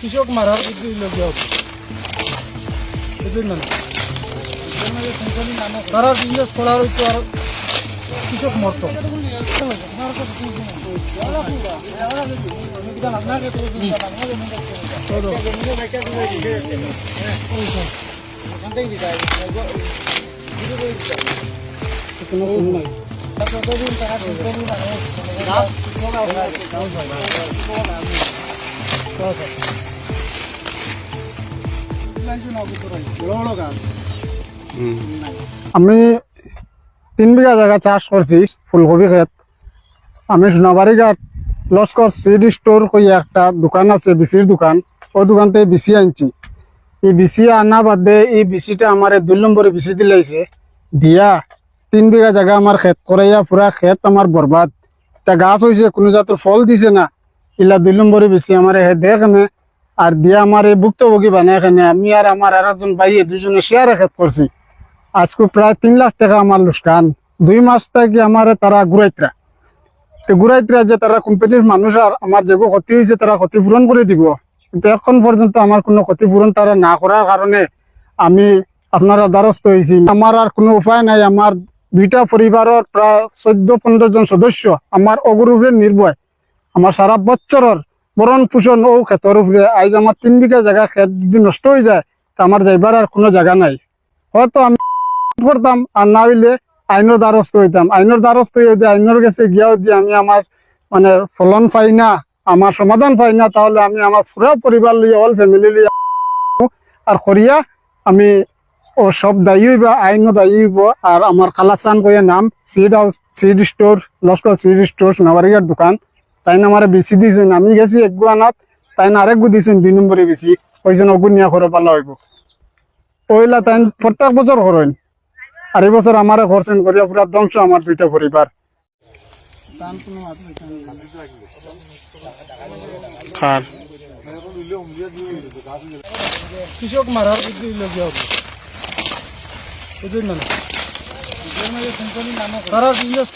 কৃষক মারার লগিয়া হবে বুঝলেন না? তারা বিজনেস করার হইতো আর কৃষক মরত। কোনো নাই আমি তিন বিঘা জায়গা চাষ করছি, ফুলকপি ক্ষেত। আমি সোনাবাড়ি ঘাট লস্কর সিড স্টোর কই একটা দোকান আছে, বিসির দোকান। ওই দোকান থেকে বিসি আনছি। এই বিসি আনা বাদে এই বিসিটা আমার দুই নম্বরে বিসি দিলাইছে দিয়া তিন বিঘা জায়গা আমার ক্ষেত করাইয়া পুরা ক্ষেত আমার বরবাদ। তা গাছ হয়েছে কোনো জাতের ফল দিছে না। ইলা দুই নম্বরে বেশি আমার হে দেখনে আর দিয়া আমার এই ভুক্তভোগী বানায় আমি আর আমার আর একজন ভাইয়ে দুজনে শেয়ারে ক্ষেত করছি। আজকে প্রায় তিন লাখ টাকা আমার লোকসান দুই মাস থেকে আমার তারা ঘুরাইতরা। তো ঘুরাইতরা যে তারা কোম্পানির মানুষ আর আমার যেগুলো ক্ষতি হয়েছে তারা ক্ষতিপূরণ করে দিব। কিন্তু এখন পর্যন্ত আমার কোনো ক্ষতিপূরণ তারা না করার কারণে আমি আপনারা দ্বারস্থ হয়েছি আমার আর কোনো উপায় নাই। আমার দুইটা পরিবারের প্রায় চোদ্দ পনেরো জন সদস্য আমার অগরুপে নির্ভয়। আমার সারা বছরের বরণ পোষণ ও ক্ষেতের উপরে আজ আমার তিন বিঘা জায়গা ক্ষেত যদি নষ্ট হয়ে যায়, তা আমার যাইবার আর কোনো জায়গা নাই। হয়তো আমি করতাম আর না হইলে আইনের দ্বারস্থ হইতাম। আইনের দ্বারস্থ হয়ে আইনের কাছে গিয়াও দিয়ে আমি আমার মানে ফলন পাই না, আমার সমাধান পাই না, তাহলে আমি আমার পুরো পরিবার লইয়া অল ফ্যামিলি লইয়া আর করিয়া আমি ও সব দায়ী হইব আইনও দায়ী হইব। আর আমার কালাচান করে নাম seed house seed store Laskar seed store সোনাবাড়িয়ার দোকান। তাই না আমার বেশি দিয়েছেন আমি গেছি এক গুয়ানাত তাই না আরেক গু দিয়েছেন দুই নম্বরে বেশি। ওইজন অগুন নিয়ে করে পালা হইব। ওইলা তাই প্রত্যেক বছর করেন আর এই বছর আমারে করছেন করিয়া পুরা ধ্বংস আমার দুইটা পরিবার খার কৃষক মারার তারা বিজনেস